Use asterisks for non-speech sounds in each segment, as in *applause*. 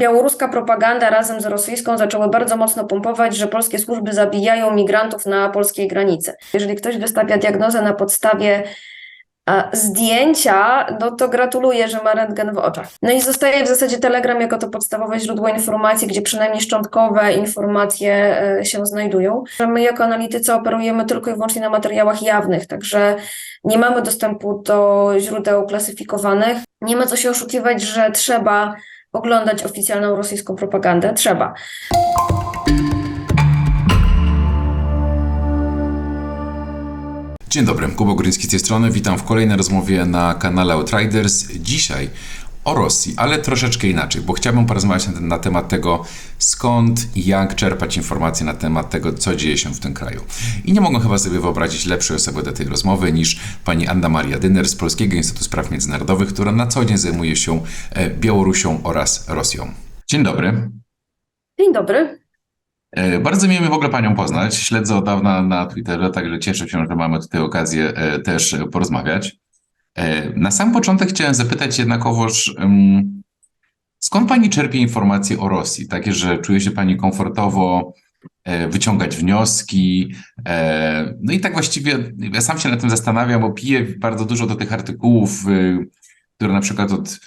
białoruska propaganda razem z rosyjską zaczęły bardzo mocno pompować, że polskie służby zabijają migrantów na polskiej granicy. Jeżeli ktoś wystawia diagnozę na podstawie zdjęcia, no to gratuluję, że ma rentgen w oczach. No i zostaje w zasadzie Telegram jako to podstawowe źródło informacji, gdzie przynajmniej szczątkowe informacje e, się znajdują. My jako analitycy operujemy tylko i wyłącznie na materiałach jawnych, także nie mamy dostępu do źródeł klasyfikowanych. Nie ma co się oszukiwać, że trzeba oglądać oficjalną rosyjską propagandę. Trzeba. Dzień dobry, Kuba Góryński z tej strony. Witam w kolejnej rozmowie na kanale Outriders. Dzisiaj o Rosji, ale troszeczkę inaczej, bo chciałbym porozmawiać na, na temat tego, skąd i jak czerpać informacje na temat tego, co dzieje się w tym kraju. I nie mogę chyba sobie wyobrazić lepszej osoby do tej rozmowy niż pani Anna Maria Dyner z Polskiego Instytutu Spraw Międzynarodowych, która na co dzień zajmuje się e, Białorusią oraz Rosją. Dzień dobry. Dzień dobry. E, Bardzo miło mi w ogóle Panią poznać. Śledzę od dawna na Twitterze, także cieszę się, że mamy tutaj okazję e, też porozmawiać. E, Na sam początek chciałem zapytać jednakowoż, skąd Pani czerpie informacje o Rosji? Takie, że czuje się Pani komfortowo e, wyciągać wnioski. e, No i tak właściwie ja sam się nad tym zastanawiam, bo piję bardzo dużo do tych artykułów, y, które na przykład od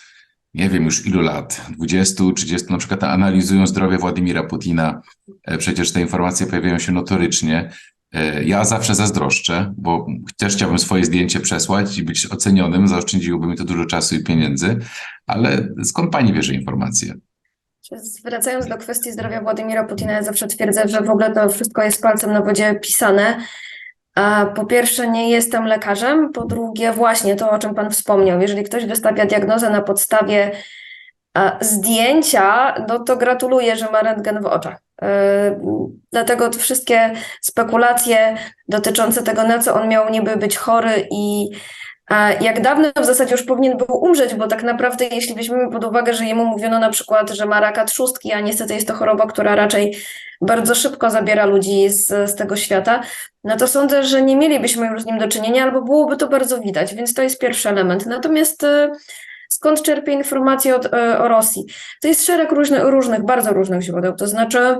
nie wiem już ilu lat, 20, 30 na przykład analizują zdrowie Władimira Putina. Przecież te informacje pojawiają się notorycznie. E, Ja zawsze zazdroszczę, bo też chciałbym swoje zdjęcie przesłać i być ocenionym, zaoszczędziłoby mi to dużo czasu i pieniędzy, ale skąd pani bierze informacje? Wracając do kwestii zdrowia Władimira Putina, ja zawsze twierdzę, że w ogóle to wszystko jest palcem na wodzie pisane. A po pierwsze, nie jestem lekarzem, po drugie, właśnie to, o czym Pan wspomniał. Jeżeli ktoś wystawia diagnozę na podstawie zdjęcia, no to gratuluję, że ma rentgen w oczach. E, Dlatego te wszystkie spekulacje dotyczące tego, na co on miał niby być chory i jak dawno w zasadzie już powinien był umrzeć, bo tak naprawdę, jeśli weźmiemy pod uwagę, że jemu mówiono na przykład, że ma raka trzustki, a niestety jest to choroba, która raczej bardzo szybko zabiera ludzi z, z tego świata, no to sądzę, że nie mielibyśmy już z nim do czynienia, albo byłoby to bardzo widać, więc to jest pierwszy element. Natomiast e, skąd czerpię informacje od, e, o Rosji? To jest szereg różnych, różnych, bardzo różnych źródeł, to znaczy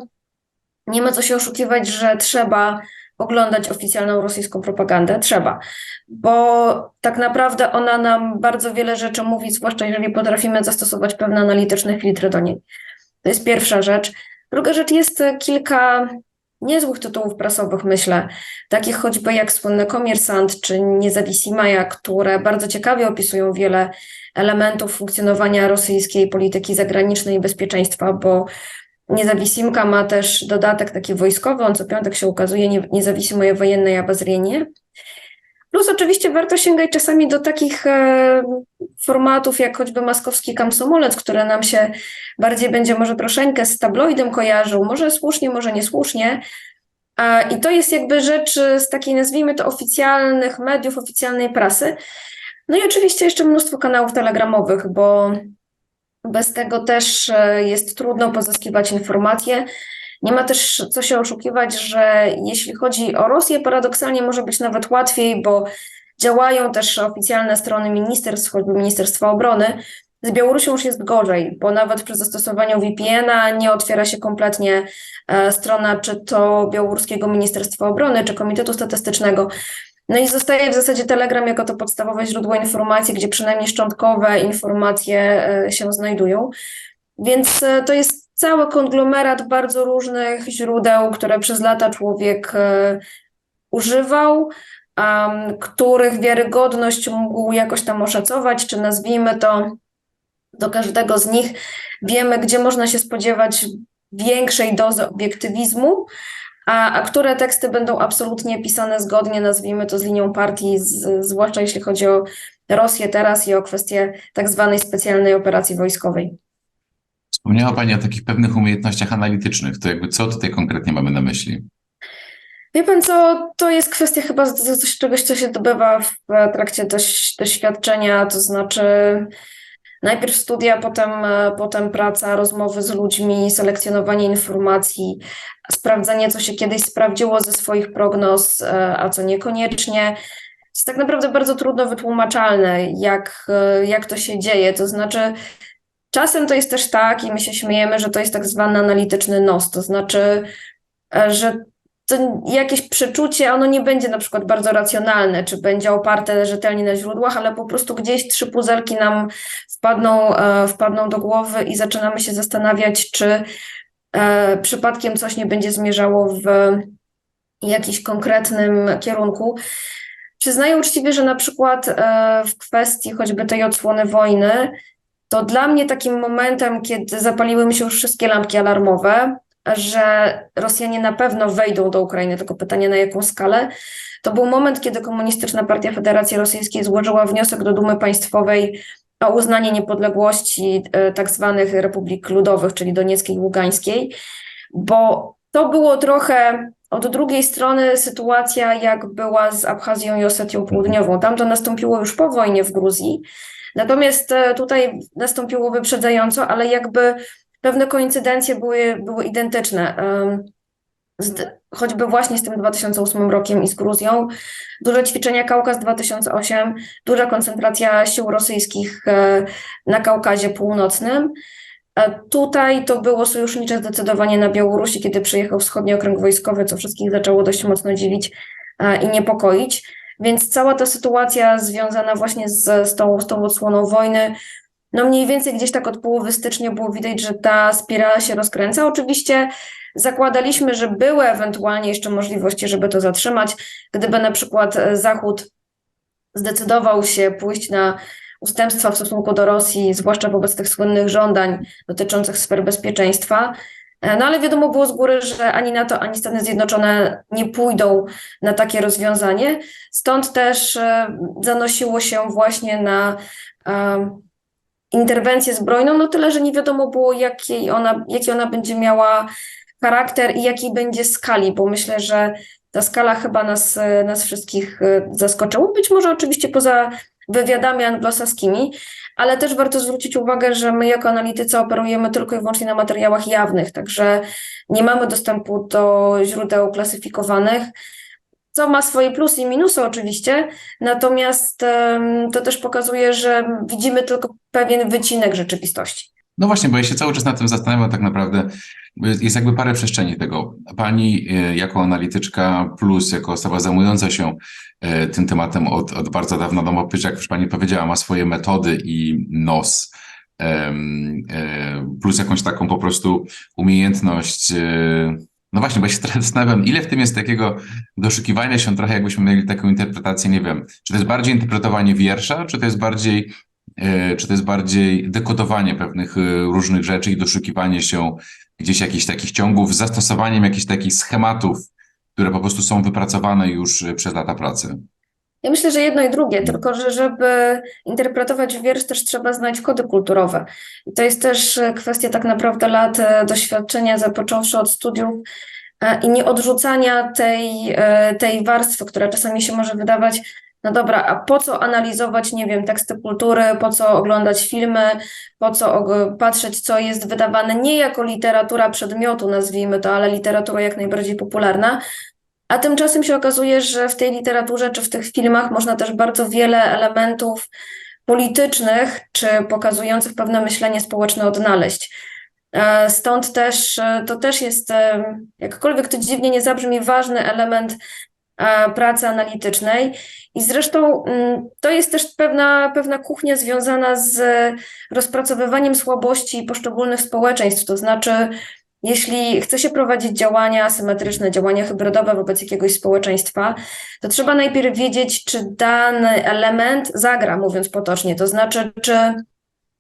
nie ma co się oszukiwać, że trzeba oglądać oficjalną rosyjską propagandę. Trzeba, bo tak naprawdę ona nam bardzo wiele rzeczy mówi, zwłaszcza jeżeli potrafimy zastosować pewne analityczne filtry do niej. To jest pierwsza rzecz. Druga rzecz jest kilka niezłych tytułów prasowych, myślę, takich choćby jak słynny Komersant czy Niezawisimaja, które bardzo ciekawie opisują wiele elementów funkcjonowania rosyjskiej polityki zagranicznej i bezpieczeństwa, bo Niezawisimka ma też dodatek taki wojskowy, on co piątek się ukazuje, nie- Niezawisimoje wojennej obozrenie. Plus oczywiście warto sięgać czasami do takich e, formatów jak choćby Maskowski Kamsomolec, które nam się bardziej będzie może troszeczkę z tabloidem kojarzył, może słusznie, może niesłusznie. I to jest jakby rzecz z takiej, nazwijmy to, oficjalnych mediów, oficjalnej prasy. No i oczywiście jeszcze mnóstwo kanałów telegramowych, bo bez tego też e, jest trudno pozyskiwać informacje. Nie ma też co się oszukiwać, że jeśli chodzi o Rosję, paradoksalnie może być nawet łatwiej, bo działają też oficjalne strony ministerstw, choćby Ministerstwa Obrony. Z Białorusią już jest gorzej, bo nawet przy zastosowaniu VPN-a nie otwiera się kompletnie e, strona czy to białoruskiego Ministerstwa Obrony, czy Komitetu Statystycznego. No i zostaje w zasadzie Telegram jako to podstawowe źródło informacji, gdzie przynajmniej szczątkowe informacje e, się znajdują. Więc e, to jest cały konglomerat bardzo różnych źródeł, które przez lata człowiek e, używał, których wiarygodność mógł jakoś tam oszacować, czy nazwijmy to do każdego z nich wiemy, gdzie można się spodziewać większej dozy obiektywizmu, a, a które teksty będą absolutnie pisane zgodnie, nazwijmy to, z linią partii, z, zwłaszcza jeśli chodzi o Rosję teraz i o kwestię tak zwanej specjalnej operacji wojskowej. Wspomniała Pani o takich pewnych umiejętnościach analitycznych. To jakby co tutaj konkretnie mamy na myśli? Wie pan co, to jest kwestia chyba z czegoś, co się dobywa w trakcie doś, doświadczenia, to znaczy najpierw studia, potem, potem praca, rozmowy z ludźmi, selekcjonowanie informacji, sprawdzanie, co się kiedyś sprawdziło ze swoich prognoz, e, a co niekoniecznie. Jest tak naprawdę bardzo trudno wytłumaczalne, jak, e, jak to się dzieje. To znaczy, czasem to jest też tak, i my się śmiejemy, że to jest tak zwany analityczny nos, to znaczy, e, że to jakieś przeczucie, ono nie będzie na przykład bardzo racjonalne, czy będzie oparte rzetelnie na źródłach, ale po prostu gdzieś trzy puzelki nam wpadną, e, wpadną do głowy i zaczynamy się zastanawiać, czy e, przypadkiem coś nie będzie zmierzało w jakiś konkretnym kierunku. Przyznaję uczciwie, że na przykład w kwestii choćby tej odsłony wojny, to dla mnie takim momentem, kiedy zapaliły mi się już wszystkie lampki alarmowe, że Rosjanie na pewno wejdą do Ukrainy, tylko pytanie na jaką skalę, to był moment, kiedy Komunistyczna Partia Federacji Rosyjskiej złożyła wniosek do Dumy Państwowej o uznanie niepodległości e, tak zwanych republik ludowych, czyli Donieckiej i Ługańskiej, bo to było trochę od drugiej strony sytuacja, jak była z Abchazją i Osetią Południową. Tam to nastąpiło już po wojnie w Gruzji, natomiast e, tutaj nastąpiło wyprzedzająco, ale jakby pewne koincydencje były, były identyczne. Z, choćby właśnie z tym 2008 rokiem i z Gruzją. Duże ćwiczenia Kaukaz 2008, duża koncentracja sił rosyjskich e, na Kaukazie Północnym. A Tutaj to było sojusznicze zdecydowanie na Białorusi, kiedy przyjechał wschodni okręg wojskowy, co wszystkich zaczęło dość mocno dziwić e, i niepokoić. Więc cała ta sytuacja związana właśnie z, z, tą, z tą odsłoną wojny, no mniej więcej gdzieś tak od połowy stycznia było widać, że ta spirala się rozkręca. Oczywiście zakładaliśmy, że były ewentualnie jeszcze możliwości, żeby to zatrzymać, gdyby na przykład e, Zachód zdecydował się pójść na ustępstwa w stosunku do Rosji, zwłaszcza wobec tych słynnych żądań dotyczących sfer bezpieczeństwa. E, No ale wiadomo było z góry, że ani NATO, ani Stany Zjednoczone nie pójdą na takie rozwiązanie. Stąd też e, zanosiło się właśnie na interwencję zbrojną, no tyle, że nie wiadomo było, jakiej ona, jaki ona będzie miała charakter i jakiej będzie skali, bo myślę, że ta skala chyba nas, e, nas wszystkich zaskoczyła. Być może oczywiście poza wywiadami anglosaskimi, ale też warto zwrócić uwagę, że my jako analitycy operujemy tylko i wyłącznie na materiałach jawnych, także nie mamy dostępu do źródeł klasyfikowanych, co ma swoje plusy i minusy oczywiście, natomiast to też pokazuje, że widzimy tylko pewien wycinek rzeczywistości. No właśnie, bo ja się cały czas nad tym zastanawiam tak naprawdę. Jest jakby parę przestrzeni tego. Pani e, jako analityczka plus jako osoba zajmująca się e, tym tematem od, od bardzo dawna, no jak już Pani powiedziała, ma swoje metody i nos, e, plus jakąś taką po prostu umiejętność. No właśnie, bo ja się teraz zastanawiam, ile w tym jest takiego doszukiwania się trochę, jakbyśmy mieli taką interpretację, nie wiem, czy to jest bardziej interpretowanie wiersza, czy to jest bardziej czy to jest bardziej dekodowanie pewnych e, różnych rzeczy i doszukiwanie się gdzieś jakichś takich ciągów zastosowaniem jakichś takich schematów, które po prostu są wypracowane już e, przez lata pracy? Ja myślę, że jedno i drugie, tylko że żeby interpretować wiersz, też trzeba znać kody kulturowe. I to jest też e, kwestia tak naprawdę lat e, doświadczenia, zapocząwszy od studiów e, i nie odrzucania tej, e, tej warstwy, która czasami się może wydawać, no dobra, a po co analizować, nie wiem, teksty kultury, po co oglądać filmy, po co patrzeć, co jest wydawane nie jako literatura przedmiotu, nazwijmy to, ale literatura jak najbardziej popularna, a tymczasem się okazuje, że w tej literaturze czy w tych filmach można też bardzo wiele elementów politycznych czy pokazujących pewne myślenie społeczne odnaleźć. E, Stąd też e, to też jest, e, jakkolwiek to dziwnie nie zabrzmi, ważny element pracy analitycznej. I zresztą mm, to jest też pewna, pewna kuchnia związana z rozpracowywaniem słabości poszczególnych społeczeństw. To znaczy, jeśli chce się prowadzić działania asymetryczne, działania hybrydowe wobec jakiegoś społeczeństwa, to trzeba najpierw wiedzieć, czy dany element zagra, mówiąc potocznie, to znaczy, czy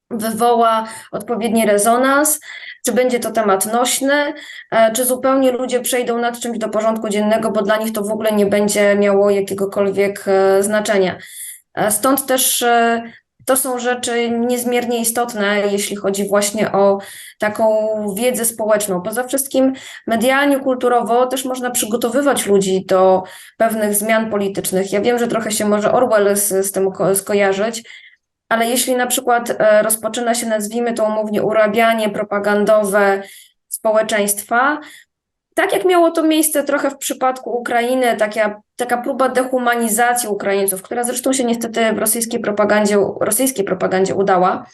wywoła odpowiedni rezonans, czy będzie to temat nośny, e, czy zupełnie ludzie przejdą nad czymś do porządku dziennego, bo dla nich to w ogóle nie będzie miało jakiegokolwiek e, znaczenia. E, Stąd też to są rzeczy niezmiernie istotne, jeśli chodzi właśnie o taką wiedzę społeczną. Poza wszystkim medialnie, kulturowo też można przygotowywać ludzi do pewnych zmian politycznych. Ja wiem, że trochę się może Orwell z, z tym ko- skojarzyć, ale jeśli na przykład e, rozpoczyna się, nazwijmy to umownie, urabianie propagandowe społeczeństwa, tak jak miało to miejsce trochę w przypadku Ukrainy, taka, taka próba dehumanizacji Ukraińców, która zresztą się niestety w rosyjskiej propagandzie, rosyjskiej propagandzie udała,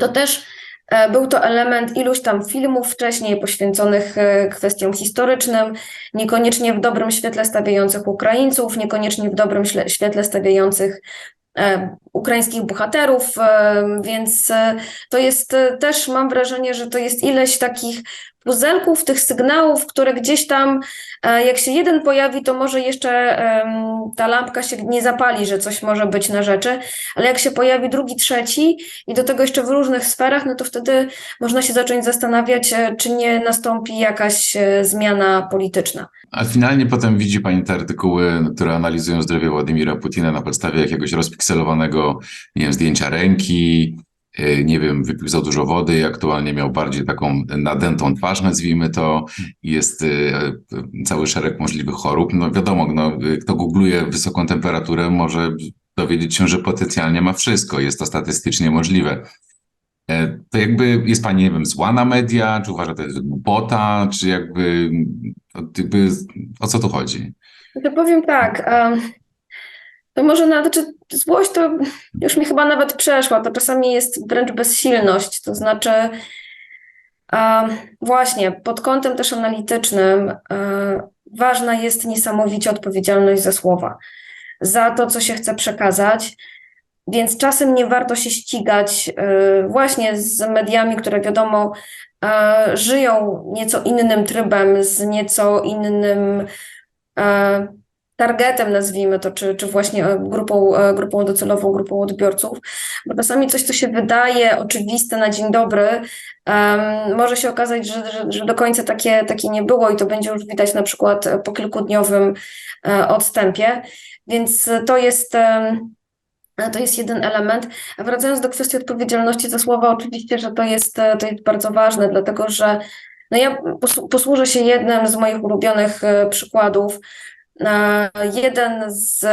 to też e, był to element iluś tam filmów wcześniej poświęconych e, kwestiom historycznym, niekoniecznie w dobrym świetle stawiających Ukraińców, niekoniecznie w dobrym świetle stawiających ukraińskich bohaterów, e, więc e, to jest e, też, mam wrażenie, że to jest ileś takich puzelków, tych sygnałów, które gdzieś tam, e, jak się jeden pojawi, to może jeszcze ta lampka się nie zapali, że coś może być na rzeczy, ale jak się pojawi drugi, trzeci i do tego jeszcze w różnych sferach, no to wtedy można się zacząć zastanawiać, e, czy nie nastąpi jakaś e, zmiana polityczna. A finalnie potem widzi Pani te artykuły, które analizują zdrowie Władimira Putina na podstawie jakiegoś rozpikselowanego, nie wiem, zdjęcia ręki, nie wiem, wypił za dużo wody i aktualnie miał bardziej taką nadętą twarz, nazwijmy to. Jest yy, cały szereg możliwych chorób. No wiadomo, no, kto googluje wysoką temperaturę, może dowiedzieć się, że potencjalnie ma wszystko. Jest to statystycznie możliwe. E, To jakby jest pani, nie wiem, zła na media, czy uważa, że to jest głupota, czy jakby, jakby o co tu chodzi? To powiem tak, em, to może nawet, czy złość to już mi chyba nawet przeszła, to czasami jest wręcz bezsilność, to znaczy em, właśnie pod kątem też analitycznym e, ważna jest niesamowicie odpowiedzialność za słowa, za to, co się chce przekazać, więc czasem nie warto się ścigać e, właśnie z mediami, które wiadomo e, żyją nieco innym trybem, z nieco innym e, targetem, nazwijmy to, czy, czy właśnie e, grupą, e, grupą docelową, grupą odbiorców, bo czasami coś, co się wydaje oczywiste na dzień dobry, em, może się okazać, że, że, że do końca takie, takie nie było i to będzie już widać na przykład po kilkudniowym e, odstępie, więc to jest... em, to jest jeden element. A wracając do kwestii odpowiedzialności za słowa, oczywiście, że to jest, to jest bardzo ważne, dlatego że no ja pos- posłużę się jednym z moich ulubionych przykładów. Jeden z,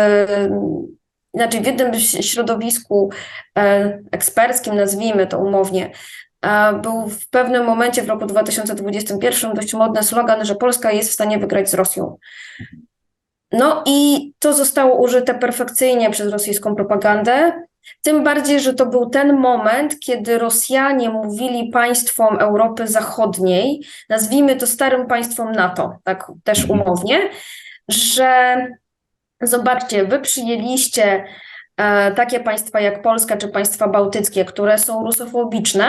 inaczej w jednym środowisku e, eksperckim, nazwijmy to umownie, był w pewnym momencie w roku 2021 dość modny slogan, że Polska jest w stanie wygrać z Rosją. No i to zostało użyte perfekcyjnie przez rosyjską propagandę. Tym bardziej, że to był ten moment, kiedy Rosjanie mówili państwom Europy Zachodniej, nazwijmy to starym państwom NATO, tak też umownie, że zobaczcie, wy przyjęliście e, takie państwa jak Polska czy państwa bałtyckie, które są rusofobiczne,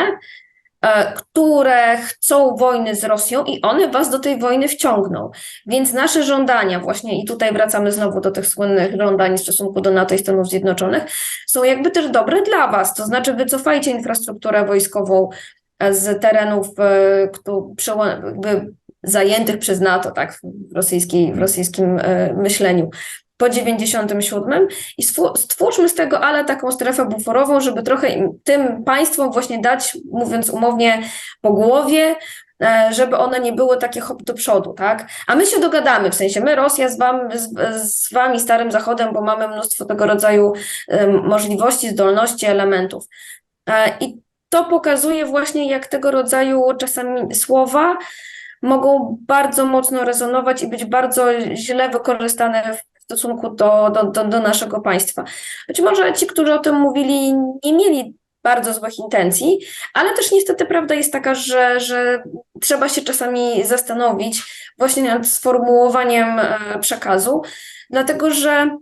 e, które chcą wojny z Rosją i one was do tej wojny wciągną. Więc nasze żądania, właśnie i tutaj wracamy znowu do tych słynnych żądań w stosunku do NATO i Stanów Zjednoczonych, są jakby też dobre dla was. To znaczy wycofajcie infrastrukturę wojskową e, z terenów e, przeła- jakby zajętych przez NATO, tak, w, rosyjskiej, w rosyjskim e, myśleniu. Po 97 i stwór- stwórzmy z tego ale taką strefę buforową, żeby trochę im- tym państwom właśnie dać, mówiąc umownie, po głowie, e, żeby one nie były takie hop do przodu, tak? A my się dogadamy, w sensie my, Rosja z, wam, z, z wami, Starym Zachodem, bo mamy mnóstwo tego rodzaju możliwości, zdolności, elementów. E, I to pokazuje właśnie, jak tego rodzaju czasami słowa mogą bardzo mocno rezonować i być bardzo źle wykorzystane w stosunku do, do, do, do naszego państwa. Być może ci, którzy o tym mówili, nie mieli bardzo złych intencji, ale też niestety prawda jest taka, że, że trzeba się czasami zastanowić właśnie nad sformułowaniem e, przekazu, dlatego że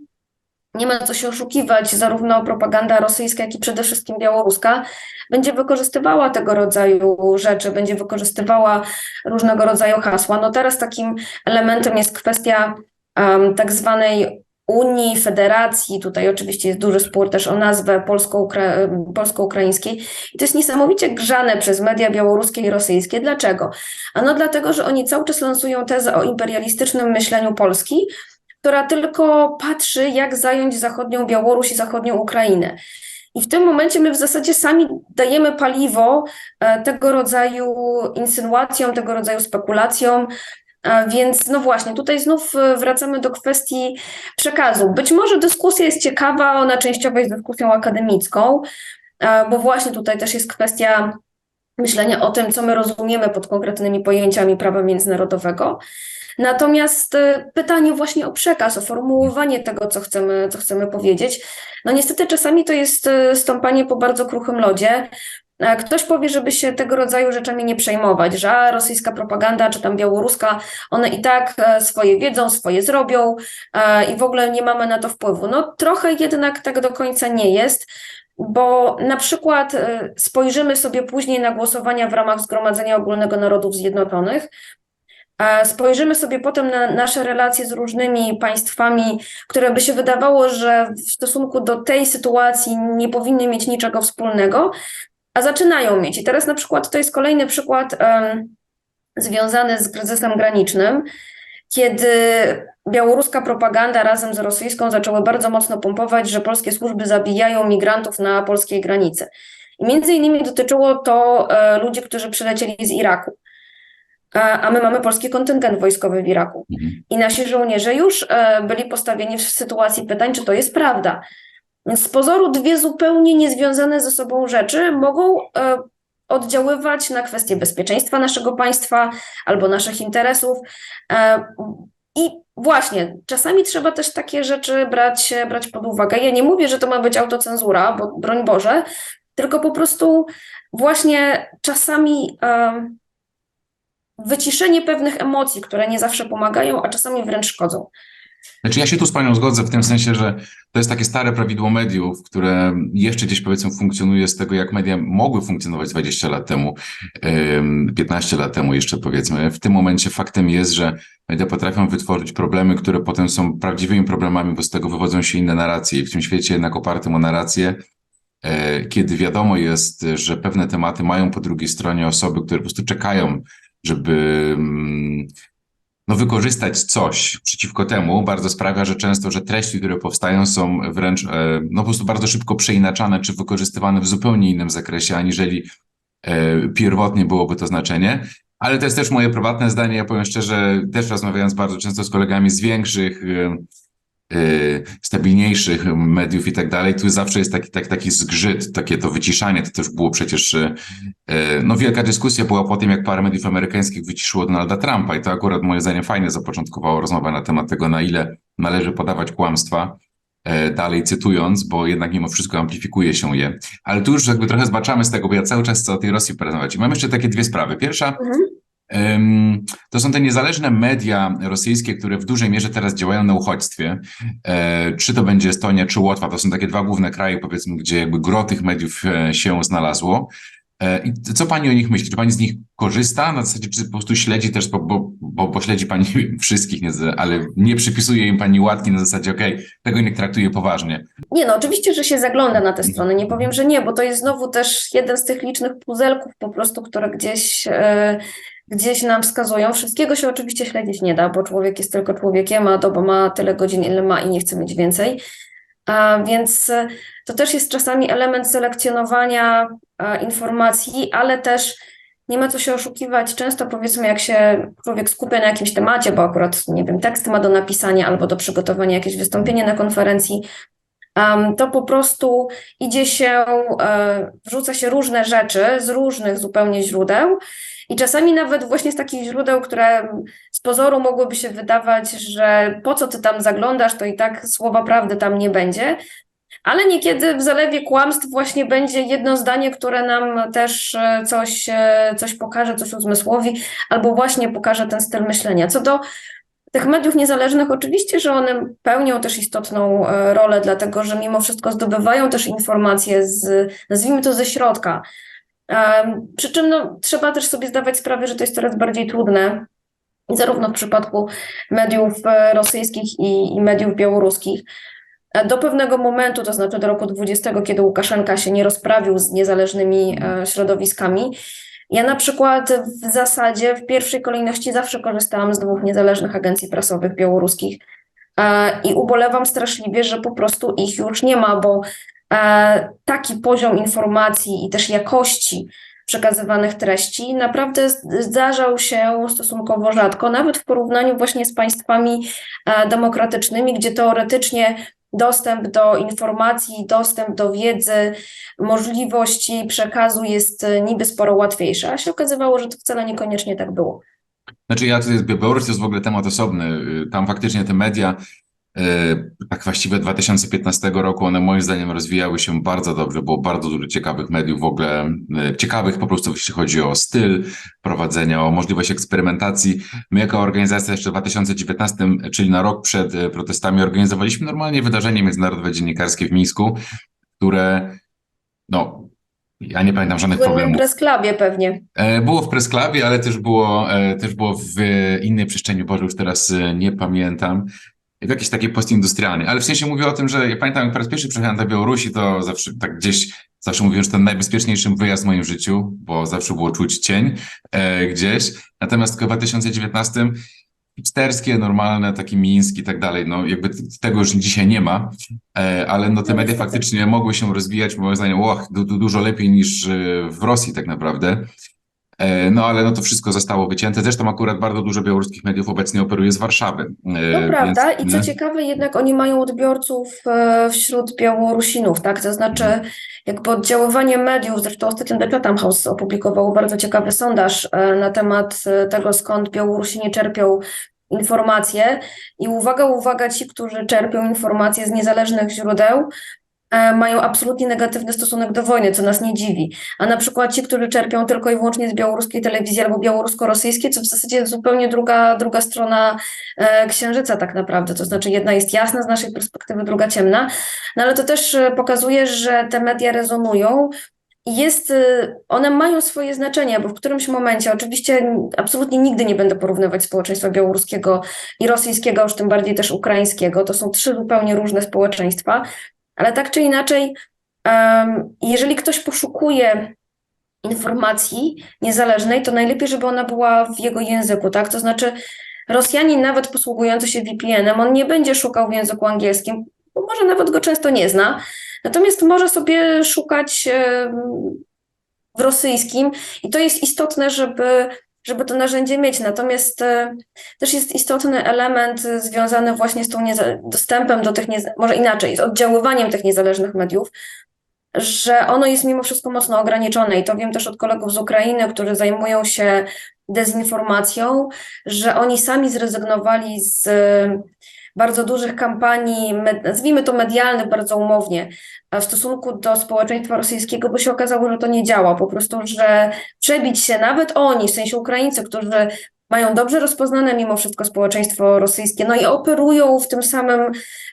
nie ma co się oszukiwać, zarówno propaganda rosyjska, jak i przede wszystkim białoruska będzie wykorzystywała tego rodzaju rzeczy, będzie wykorzystywała różnego rodzaju hasła. No teraz takim elementem jest kwestia um, tak zwanej Unii, Federacji, tutaj oczywiście jest duży spór też o nazwę polsko-ukra- polsko-ukraińskiej i to jest niesamowicie grzane przez media białoruskie i rosyjskie. Dlaczego? Ano dlatego, że oni cały czas lansują tezę o imperialistycznym myśleniu Polski, która tylko patrzy, jak zająć zachodnią Białoruś i zachodnią Ukrainę. I w tym momencie my w zasadzie sami dajemy paliwo e, tego rodzaju insynuacjom, tego rodzaju spekulacjom. E, Więc no właśnie, tutaj znów e, wracamy do kwestii przekazu. Być może dyskusja jest ciekawa, ona częściowo jest dyskusją akademicką, bo właśnie tutaj też jest kwestia myślenia o tym, co my rozumiemy pod konkretnymi pojęciami prawa międzynarodowego. Natomiast e, pytanie właśnie o przekaz, o formułowanie tego, co chcemy, co chcemy powiedzieć. No niestety czasami to jest e, stąpanie po bardzo kruchym lodzie. e, ktoś powie, żeby się tego rodzaju rzeczami nie przejmować, że rosyjska propaganda czy tam białoruska, one i tak e, swoje wiedzą, swoje zrobią e, i w ogóle nie mamy na to wpływu. No trochę jednak tak do końca nie jest. Bo na przykład e, spojrzymy sobie później na głosowania w ramach Zgromadzenia Ogólnego Narodów Zjednoczonych, spojrzymy sobie potem na nasze relacje z różnymi państwami, które by się wydawało, że w stosunku do tej sytuacji nie powinny mieć niczego wspólnego, a zaczynają mieć. I teraz na przykład to jest kolejny przykład em, związany z kryzysem granicznym, kiedy białoruska propaganda razem z rosyjską zaczęły bardzo mocno pompować, że polskie służby zabijają migrantów na polskiej granicy. I między innymi dotyczyło to e, ludzi, którzy przylecieli z Iraku. A, a my mamy polski kontyngent wojskowy w Iraku. Mhm. I nasi żołnierze już e, byli postawieni w sytuacji pytań, czy to jest prawda. Z pozoru dwie zupełnie niezwiązane ze sobą rzeczy mogą e, oddziaływać na kwestie bezpieczeństwa naszego państwa albo naszych interesów. E, I właśnie, czasami trzeba też takie rzeczy brać, brać pod uwagę. Ja nie mówię, że to ma być autocenzura, bo broń Boże, tylko po prostu właśnie czasami wyciszenie pewnych emocji, które nie zawsze pomagają, a czasami wręcz szkodzą. Znaczy ja się tu z panią zgodzę w tym sensie, że to jest takie stare prawidło mediów, które jeszcze gdzieś powiedzmy funkcjonuje z tego, jak media mogły funkcjonować 20 lat temu, ym, 15 lat temu jeszcze powiedzmy. W tym momencie faktem jest, że media potrafią wytworzyć problemy, które potem są prawdziwymi problemami, bo z tego wywodzą się inne narracje. W tym świecie jednak opartym o narrację, e, kiedy wiadomo jest, że pewne tematy mają po drugiej stronie osoby, które po prostu czekają, żeby mm, no, wykorzystać coś przeciwko temu, bardzo sprawia, że często, że treści, które powstają, są wręcz e, no, po prostu bardzo szybko przeinaczane czy wykorzystywane w zupełnie innym zakresie, aniżeli e, pierwotnie byłoby to znaczenie. Ale to jest też moje prywatne zdanie. Ja powiem szczerze, też rozmawiając bardzo często z kolegami z większych, e, stabilniejszych mediów i tak dalej, tu zawsze jest taki, tak, taki zgrzyt, takie to wyciszanie. To też było przecież, e, e, no wielka dyskusja była po tym, jak parę mediów amerykańskich wyciszyło Donalda Trumpa i to akurat moim zdaniem fajnie zapoczątkowało rozmowę na temat tego, na ile należy podawać kłamstwa, dalej cytując, bo jednak mimo wszystko amplifikuje się je. Ale tu już jakby trochę zbaczamy z tego, bo ja cały czas chcę o tej Rosji porozmawiać. I mam jeszcze takie dwie sprawy. Pierwsza, Mhm. To są te niezależne media rosyjskie, które w dużej mierze teraz działają na uchodźstwie. E, Czy to będzie Estonia, czy Łotwa, to są takie dwa główne kraje, powiedzmy, gdzie jakby gro tych mediów e, się znalazło. E, I co pani o nich myśli? Czy pani z nich korzysta? Na zasadzie, czy po prostu śledzi też, bo, bo, bo, bo śledzi pani *laughs* wszystkich, nie, ale nie przypisuje im pani łatki na zasadzie, okej, tego nie traktuje poważnie. Nie, no oczywiście, że się zagląda na te strony, nie powiem, że nie, bo to jest znowu też jeden z tych licznych puzelków po prostu, które gdzieś, e, gdzieś nam wskazują. Wszystkiego się oczywiście śledzić nie da, bo człowiek jest tylko człowiekiem, a doba ma tyle godzin, ile ma i nie chce mieć więcej. Więc e, to też jest czasami element selekcjonowania e, informacji, ale też nie ma co się oszukiwać. Często powiedzmy, jak się człowiek skupia na jakimś temacie, bo akurat, nie wiem, tekst ma do napisania albo do przygotowania jakieś wystąpienie na konferencji, to po prostu idzie się, e, wrzuca się różne rzeczy z różnych zupełnie źródeł i czasami nawet właśnie z takich źródeł, które z pozoru mogłoby się wydawać, że po co ty tam zaglądasz, to i tak słowa prawdy tam nie będzie. Ale niekiedy w zalewie kłamstw właśnie będzie jedno zdanie, które nam też e, coś, e, coś pokaże, coś uzmysłowi, albo właśnie pokaże ten styl myślenia. Co do tych mediów niezależnych, oczywiście, że one pełnią też istotną e, rolę, dlatego że mimo wszystko zdobywają też informacje z, nazwijmy to, ze środka. Przy czym no, trzeba też sobie zdawać sprawę, że to jest coraz bardziej trudne, zarówno w przypadku mediów e, rosyjskich i, i mediów białoruskich. E, Do pewnego momentu, to znaczy do roku 20, kiedy Łukaszenka się nie rozprawił z niezależnymi środowiskami, ja na przykład w zasadzie w pierwszej kolejności zawsze korzystałam z dwóch niezależnych agencji prasowych białoruskich e, i ubolewam straszliwie, że po prostu ich już nie ma, bo e, taki poziom informacji i też jakości przekazywanych treści naprawdę zdarzał się stosunkowo rzadko, nawet w porównaniu właśnie z państwami e, demokratycznymi, gdzie teoretycznie dostęp do informacji, dostęp do wiedzy, możliwości przekazu jest e, niby sporo łatwiejszy, a się okazywało, że to wcale niekoniecznie tak było. Znaczy ja, tutaj- Białoruś to jest w ogóle temat osobny. Y, Tam faktycznie te media tak właściwie 2015 roku one moim zdaniem rozwijały się bardzo dobrze, było bardzo dużo ciekawych mediów w ogóle, e, ciekawych po prostu jeśli chodzi o styl prowadzenia, o możliwość eksperymentacji. My jako organizacja jeszcze w 2019, czyli na rok przed e, protestami organizowaliśmy normalnie wydarzenie międzynarodowe dziennikarskie w Mińsku, które no ja nie pamiętam żadnych Byłem w problemów. Press Clubie pewnie. E, Było w Press Clubie, ale też było, e, też było w innej przestrzeni, Boże, już teraz e, nie pamiętam. W jakiejś takiej postindustrialnej. Ale w sensie mówię o tym, że ja pamiętam, jak po raz pierwszy przyjechałem do Białorusi, to zawsze tak gdzieś, zawsze mówiłem, że to najbezpieczniejszy wyjazd w moim życiu, bo zawsze było czuć cień e, gdzieś. Natomiast w 2019 hipsterskie, normalne, taki miński i tak dalej, no jakby tego już dzisiaj nie ma, e, ale no te No media faktycznie mogły się rozwijać, moim zdaniem, och, du, du, dużo lepiej niż e, w Rosji tak naprawdę. E, No ale no to wszystko zostało wycięte. Zresztą akurat bardzo dużo białoruskich mediów obecnie operuje z Warszawy. e, To prawda i więc- co ciekawe, jednak oni mają odbiorców e, wśród Białorusinów, tak? To znaczy jakby oddziaływanie mediów, zresztą ostatnio The Chatham House opublikowało bardzo ciekawy sondaż na temat tego, skąd Białorusini czerpią informacje i uwaga, uwaga, ci, którzy czerpią informacje z niezależnych źródeł, mają absolutnie negatywny stosunek do wojny, co nas nie dziwi. A na przykład ci, którzy czerpią tylko i wyłącznie z białoruskiej telewizji albo białorusko-rosyjskiej, co w zasadzie jest zupełnie druga, druga strona e, księżyca tak naprawdę. To znaczy jedna jest jasna z naszej perspektywy, druga ciemna, no ale to też e, pokazuje, że te media rezonują jest, e, one mają swoje znaczenie, bo w którymś momencie, oczywiście absolutnie nigdy nie będę porównywać społeczeństwa białoruskiego i rosyjskiego, już tym bardziej też ukraińskiego. To są trzy zupełnie różne społeczeństwa, ale tak czy inaczej, jeżeli ktoś poszukuje informacji niezależnej, to najlepiej, żeby ona była w jego języku, tak? To znaczy, Rosjanin, nawet posługujący się VPN-em, on nie będzie szukał w języku angielskim, bo może nawet go często nie zna, natomiast może sobie szukać w rosyjskim i to jest istotne, żeby, żeby to narzędzie mieć. Natomiast e, też jest istotny element związany właśnie z tą dostępem do tych, może inaczej, z oddziaływaniem tych niezależnych mediów, że ono jest mimo wszystko mocno ograniczone i to wiem też od kolegów z Ukrainy, którzy zajmują się dezinformacją, że oni sami zrezygnowali z bardzo dużych kampanii, nazwijmy to medialnych bardzo umownie, w stosunku do społeczeństwa rosyjskiego, bo się okazało, że to nie działa. Po prostu, że przebić się nawet oni, w sensie Ukraińcy, którzy mają dobrze rozpoznane mimo wszystko społeczeństwo rosyjskie, no i operują w tym samym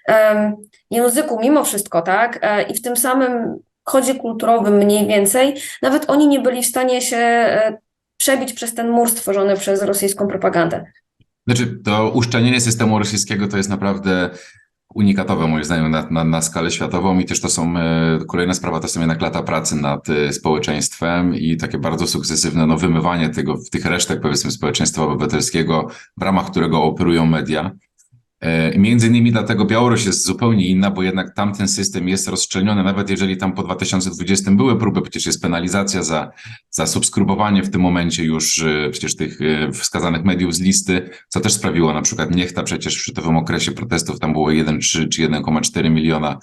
em, języku mimo wszystko, tak? E, I w tym samym kodzie kulturowym mniej więcej, nawet oni nie byli w stanie się e, przebić przez ten mur stworzony przez rosyjską propagandę. Znaczy, to uszczelnienie systemu rosyjskiego to jest naprawdę unikatowe, moim zdaniem, na, na, na skalę światową i też to są, e, kolejna sprawa, to są jednak lata pracy nad e, społeczeństwem i takie bardzo sukcesywne no, wymywanie tego, tych resztek, powiedzmy, społeczeństwa obywatelskiego, w ramach którego operują media. E, Między innymi dlatego Białoruś jest zupełnie inna, bo jednak tamten system jest rozszczelniony, nawet jeżeli tam po 2020 były próby, przecież jest penalizacja za, za subskrybowanie w tym momencie już e, przecież tych e, wskazanych mediów z listy, co też sprawiło na przykład Niechta przecież w szczytowym okresie protestów tam było 1,3 czy 1,4 miliona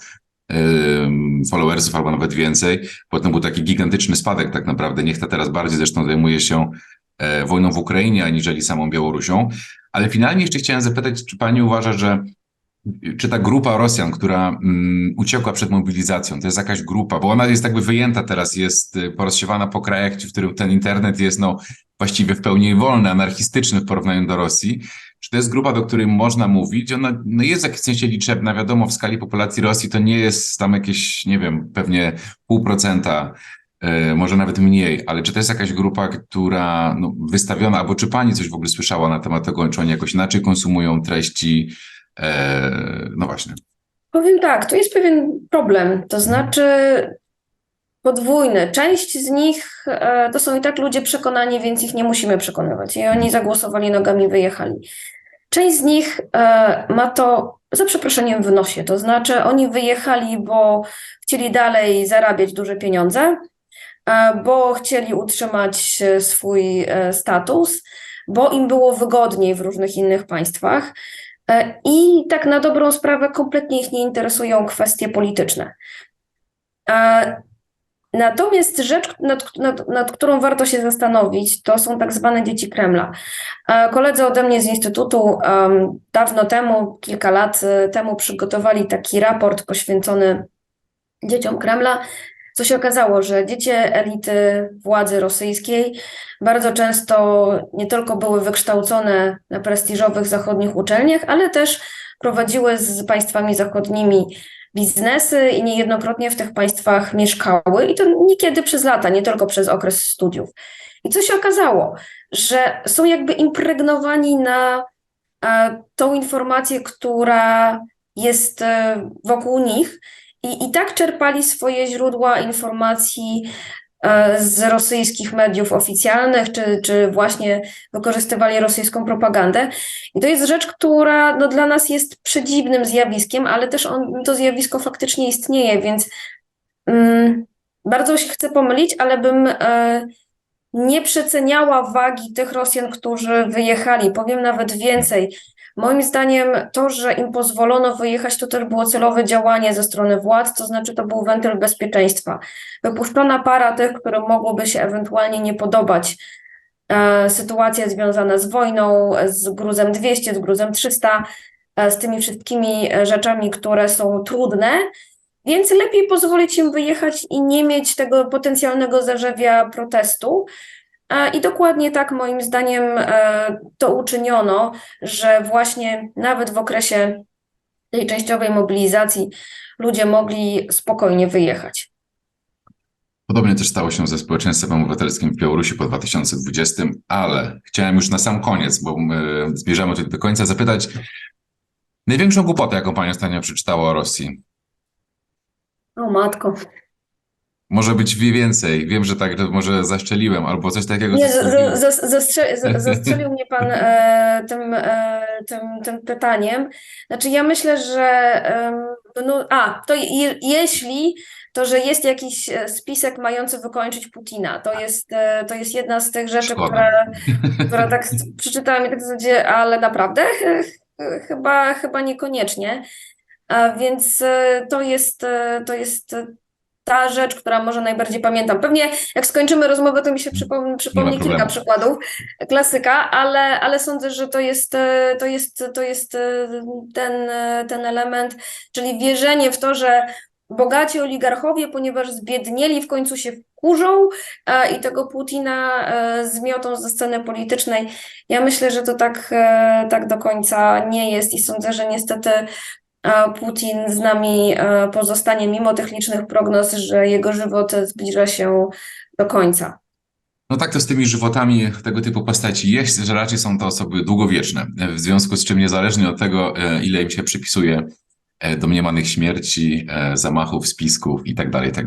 followersów albo nawet więcej. Potem był taki gigantyczny spadek tak naprawdę. Niechta teraz bardziej zresztą zajmuje się wojną w Ukrainie, aniżeli samą Białorusią. Ale finalnie jeszcze chciałem zapytać, czy pani uważa, że czy ta grupa Rosjan, która mm, uciekła przed mobilizacją, to jest jakaś grupa, bo ona jest jakby wyjęta teraz, jest y, porozsiewana po krajach, w którym ten internet jest no, właściwie w pełni wolny, anarchistyczny w porównaniu do Rosji. Czy to jest grupa, do której można mówić? Ona no, jest w jakimś sensie liczebna, wiadomo, w skali populacji Rosji to nie jest tam jakieś, nie wiem, pewnie pół procenta, może nawet mniej, ale czy to jest jakaś grupa, która no, wystawiona, albo czy pani coś w ogóle słyszała na temat tego, czy oni jakoś inaczej konsumują treści? E, no właśnie. Powiem tak, tu jest pewien problem, to znaczy podwójny. Część z nich e, to są i tak ludzie przekonani, więc ich nie musimy przekonywać. I oni zagłosowali nogami, wyjechali. Część z nich e, ma to za przeproszeniem w nosie, to znaczy oni wyjechali, bo chcieli dalej zarabiać duże pieniądze, e, bo chcieli utrzymać e, swój e, status, bo im było wygodniej w różnych innych państwach. E, I tak na dobrą sprawę kompletnie ich nie interesują kwestie polityczne. E, Natomiast rzecz, nad, nad, nad którą warto się zastanowić, to są tak zwane dzieci Kremla. E, Koledzy ode mnie z Instytutu em, dawno temu, kilka lat e, temu, przygotowali taki raport poświęcony dzieciom Kremla. Co się okazało, że dzieci elity władzy rosyjskiej bardzo często nie tylko były wykształcone na prestiżowych zachodnich uczelniach, ale też prowadziły z państwami zachodnimi biznesy i niejednokrotnie w tych państwach mieszkały i to niekiedy przez lata, nie tylko przez okres studiów. I co się okazało, że są jakby impregnowani na tą informację, która jest e, wokół nich i, i tak czerpali swoje źródła informacji e, z rosyjskich mediów oficjalnych, czy, czy właśnie wykorzystywali rosyjską propagandę. I to jest rzecz, która no, dla nas jest przedziwnym zjawiskiem, ale też on, to zjawisko faktycznie istnieje, więc mm, bardzo się chcę pomylić, ale bym e, nie przeceniała wagi tych Rosjan, którzy wyjechali. Powiem nawet więcej. Moim zdaniem to, że im pozwolono wyjechać, to też było celowe działanie ze strony władz, to znaczy to był wentyl bezpieczeństwa. Wypuszczona para tych, którym mogłoby się ewentualnie nie podobać e, sytuacja związana z wojną, z gruzem 200, z gruzem 300, e, z tymi wszystkimi e, rzeczami, które są trudne, więc lepiej pozwolić im wyjechać i nie mieć tego potencjalnego zarzewia protestu. E, I dokładnie tak moim zdaniem e, to uczyniono, że właśnie nawet w okresie tej częściowej mobilizacji ludzie mogli spokojnie wyjechać. Podobnie też stało się ze społeczeństwem obywatelskim w Białorusi po 2020, ale chciałem już na sam koniec, bo my zmierzamy tutaj do końca, zapytać największą głupotę, jaką pani ostatnio przeczytała o Rosji. O matko. Może być więcej. Wiem, że tak, że może zaszczeliłem albo coś takiego. Nie, zastrze- zastrzelił mnie pan e, tym, e, tym, tym pytaniem. Znaczy, ja myślę, że em, no, a, to je, jeśli to, że jest jakiś e, spisek mający wykończyć Putina, to jest, e, to jest jedna z tych rzeczy, Szkoda. która, *laughs* która tak przeczytałam i tak w zasadzie, ale naprawdę? Chyba, chyba niekoniecznie. A więc e, to jest, e, to jest ta rzecz, która może najbardziej pamiętam. Pewnie jak skończymy rozmowę, to mi się przypomni, przypomni kilka przykładów, klasyka, ale, ale sądzę, że to jest, e, to jest, to jest e, ten, e, ten element, czyli wierzenie w to, że bogaci oligarchowie, ponieważ zbiednieli, w końcu się wkurzą e, i tego Putina e, zmiotą ze sceny politycznej. Ja myślę, że to tak, e, tak do końca nie jest i sądzę, że niestety Putin z nami e, pozostanie mimo tych licznych prognoz, że jego żywot zbliża się do końca. No tak to z tymi żywotami tego typu postaci jest, że raczej są to osoby długowieczne, w związku z czym niezależnie od tego, e, ile im się przypisuje e, domniemanych śmierci, zamachów, spisków i tak dalej, i tak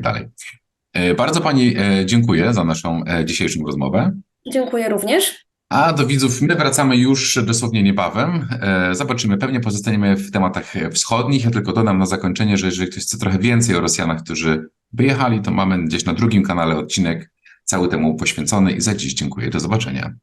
Bardzo Pani dziękuję za naszą dzisiejszą rozmowę. Dziękuję również. A do widzów my wracamy już dosłownie niebawem. E, Zobaczymy, pewnie pozostaniemy w tematach wschodnich. Ja tylko dodam na zakończenie, że jeżeli ktoś chce trochę więcej o Rosjanach, którzy wyjechali, to mamy gdzieś na drugim kanale odcinek cały temu poświęcony i za dziś dziękuję. Do zobaczenia.